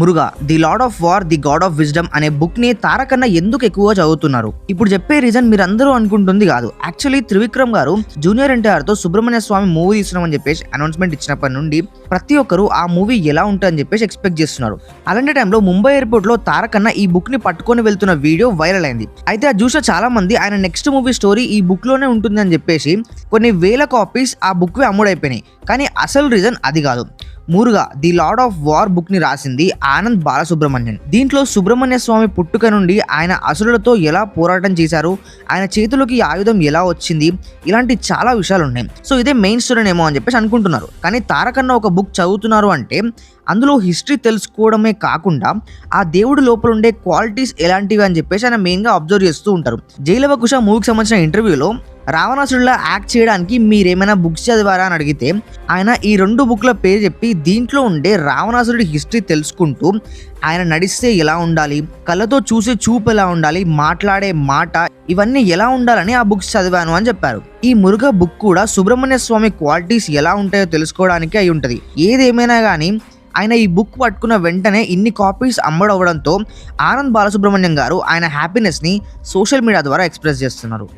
Muruga the lord of war the god of wisdom అనే బుక్ని తారకన్నా ఎందుకు ఎక్కువగా చదువుతున్నారు? ఇప్పుడు చెప్పే రీజన్ మీరందరూ అనుకుంటుంది కాదు. యాక్చువల్లీ త్రివిక్రమ్ గారు జూనియర్ ఎన్టీఆర్తో సుబ్రహ్మణ్య స్వామి మూవీ తీస్తున్నామని చెప్పేసి అనౌన్స్మెంట్ ఇచ్చినప్పటి నుండి ప్రతి ఒక్కరు ఆ మూవీ ఎలా ఉంటుందని చెప్పేసి ఎక్స్పెక్ట్ చేస్తున్నారు. అలాంటి టైంలో ముంబై ఎయిర్పోర్ట్లో తారకన్న ఈ బుక్ని పట్టుకొని వెళ్తున్న వీడియో వైరల్ అయింది. అయితే అది చూసిన చాలా మంది ఆయన నెక్స్ట్ మూవీ స్టోరీ ఈ బుక్లోనే ఉంటుందని చెప్పేసి కొన్ని వేల కాపీస్ ఆ బుక్ అమ్ముడైపోయినాయి. కానీ అసలు రీజన్ అది కాదు. Muruga the lord of war బుక్ని రాసింది ఆనంద్ బాలసుబ్రహ్మణ్యన్. దీంట్లో సుబ్రహ్మణ్య స్వామి పుట్టుక నుండి ఆయన అసురులతో ఎలా పోరాటం చేశారు ఆయన చేతిలోకి ఆయుధం ఎలా వచ్చింది ఇలాంటి చాలా విషయాలు ఉన్నాయి సో ఇదే మెయిన్ స్టోరీ ఏమో అని చెప్పేసి అనుకుంటున్నారు. కానీ తారకన్న ఒక బుక్ చదువుతున్నారు అంటే అందులో హిస్టరీ తెలుసుకోవడమే కాకుండా ఆ దేవుడి లోపల ఉండే క్వాలిటీస్ ఎలాంటివి అని చెప్పేసి ఆయన మెయిన్గా అబ్జర్వ్ చేస్తూ ఉంటారు. జైలవకుష మూవీకి సంబంధించిన ఇంటర్వ్యూలో రావణాసుడిలా యాక్ట్ చేయడానికి మీరేమైనా బుక్స్ చదివారా అని అడిగితే ఆయన ఈ రెండు బుక్ల పేరు చెప్పి దీంట్లో ఉండే రావణాసురుడి హిస్టరీ తెలుసుకుంటూ ఆయన నడిస్తే ఎలా ఉండాలి కళ్ళతో చూసే చూపు ఎలా ఉండాలి మాట్లాడే మాట ఇవన్నీ ఎలా ఉండాలని ఆ బుక్స్ చదివాను అని చెప్పారు. ఈ మురుగ బుక్ కూడా సుబ్రహ్మణ్య స్వామి క్వాలిటీస్ ఎలా ఉంటాయో తెలుసుకోవడానికి అయి ఉంటుంది. ఏదేమైనా కానీ ఆయన ఈ బుక్ పట్టుకున్న వెంటనే ఇన్ని కాపీస్ అమ్మడవడంతో ఆనంద్ బాలసుబ్రహ్మణ్యం గారు ఆయన హ్యాపీనెస్ని సోషల్ మీడియా ద్వారా ఎక్స్ప్రెస్ చేస్తున్నారు.